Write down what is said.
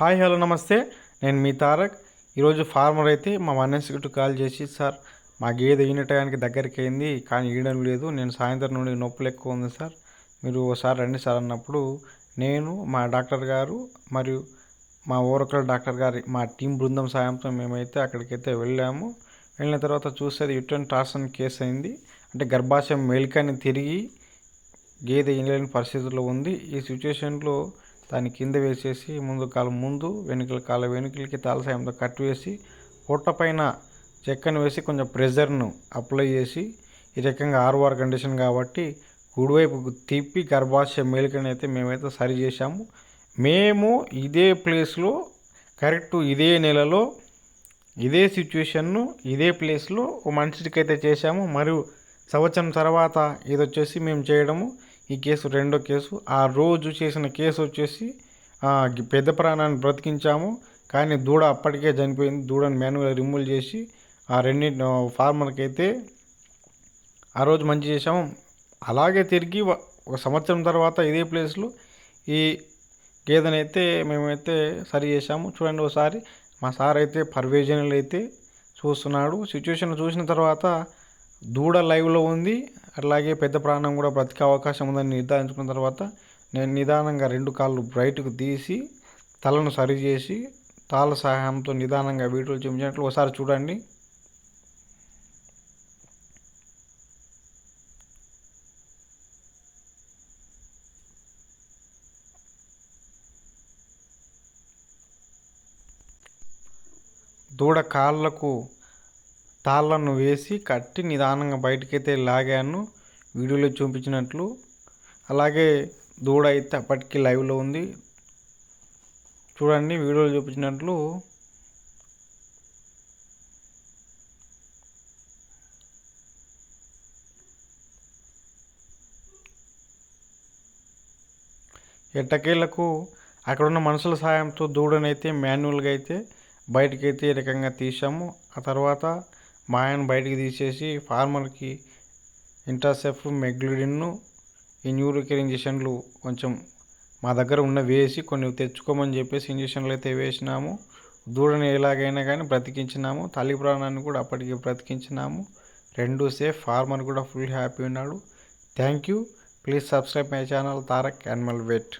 Hi hello నమస్తే. నేను మీ తారక్. ఈరోజు ఫార్మర్ అయితే మా వన్ కాల్ చేసి సార్ మా గేదె ఈన టయానికి దగ్గరికి అయింది కానీ ఈయడం లేదు. నేను సాయంత్రం నుండి నొప్పులు ఎక్కువ ఉంది సార్. మీరు ఒకసారి రండి సార్ అన్నప్పుడు నేను మా డాక్టర్ గారు మరియు మా ఓరకల్ డాక్టర్ గారి మా టీం బృందం సాయంతో మేమైతే అక్కడికైతే వెళ్ళాము. వెళ్ళిన తర్వాత చూసేది యుటన్ ట్రాన్సన్ కేసు అయింది. అంటే గర్భాశయం మెలికని తిరిగి గేదె ఇనలేని పరిస్థితుల్లో ఉంది. ఈ సిచ్యువేషన్లో దాన్ని కింద వేసేసి ముందు కాలం ముందు వెనుకల కాలు వెనుకలకి తాళసాయంతో కట్ వేసి పొట్ట పైన చెక్కను వేసి కొంచెం ప్రెజర్ను అప్లై చేసి ఈ రకంగా ఆర్వార్ కండిషన్ కాబట్టి కుడివైపు తిప్పి గర్భాశయ మేలికని అయితే మేమైతే సరి చేశాము. మేము ఇదే ప్లేస్లో కరెక్ట్ ఇదే నెలలో ఇదే సిచ్యువేషన్ను ఇదే ప్లేస్లో ఓ మనిషికి అయితే చేశాము. మరియు సంవత్సరం తర్వాత ఇది వచ్చేసి మేము చేయడము. ఈ కేసు రెండో కేసు ఆ రోజు చేసిన కేసు వచ్చేసి పెద్ద ప్రాణాన్ని బ్రతికించాము. కానీ దూడ అప్పటికే చనిపోయింది. దూడని మాన్యువల్ రిమూవ్ చేసి ఆ రెండింటి ఫార్మర్కి అయితే ఆ రోజు మంచి చేసాము అలాగే తిరిగి ఒక సంవత్సరం తర్వాత ఇదే ప్లేస్లో ఈ గేదెనైతే మేమైతే సరి చేసాము చూడండి ఒకసారి మా సార్ అయితే పర్వేజనలు అయితే చూస్తున్నాడు. సిచ్యువేషన్ చూసిన తర్వాత దూడ లైవ్లో ఉంది. అలాగే పెద్ద ప్రాణం కూడా బ్రతికే అవకాశం ఉందని నిర్ధారించుకున్న తర్వాత నేను నిదానంగా రెండు కాళ్ళు బ్రైట్కు తీసి తలను సరిచేసి తాళ్ళ సహాయంతో నిదానంగా వీటిలో చూపించినట్లు ఒకసారి చూడండి. దూడ కాళ్ళకు తాళ్ళను వేసి కట్టి నిదానంగా బయటకైతే లాగాను. వీడియోలో చూపించినట్లు. అలాగే దూడ అయితే అప్పటికి లైవ్లో ఉంది. చూడండి వీడియోలో చూపించినట్లు. ఎట్టకేళ్ళకు అక్కడున్న మనుషుల సాయంతో దూడనైతే మాన్యువల్గా అయితే బయటకైతే ఈ రకంగా తీసాము ఆ తర్వాత మా ఆయన బయటికి తీసేసి ఫార్మర్కి ఇంట్రాసెఫ్ మెగ్లిడిన్ను ఈ న్యూరోకేర్ ఇంజక్షన్లు కొంచెం మా దగ్గర ఉన్న వేసి కొన్ని తెచ్చుకోమని చెప్పేసి ఇంజెక్షన్లు అయితే వేసినాము. దూడని ఎలాగైనా కానీ బ్రతికించినాము. తల్లి ప్రాణాన్ని కూడా అప్పటికి బ్రతికించినాము. రెండు సేఫ్ ఫార్మర్ కూడా ఫుల్ హ్యాపీ ఉన్నాడు. Thank you. Please subscribe my channel Tarak animal vet.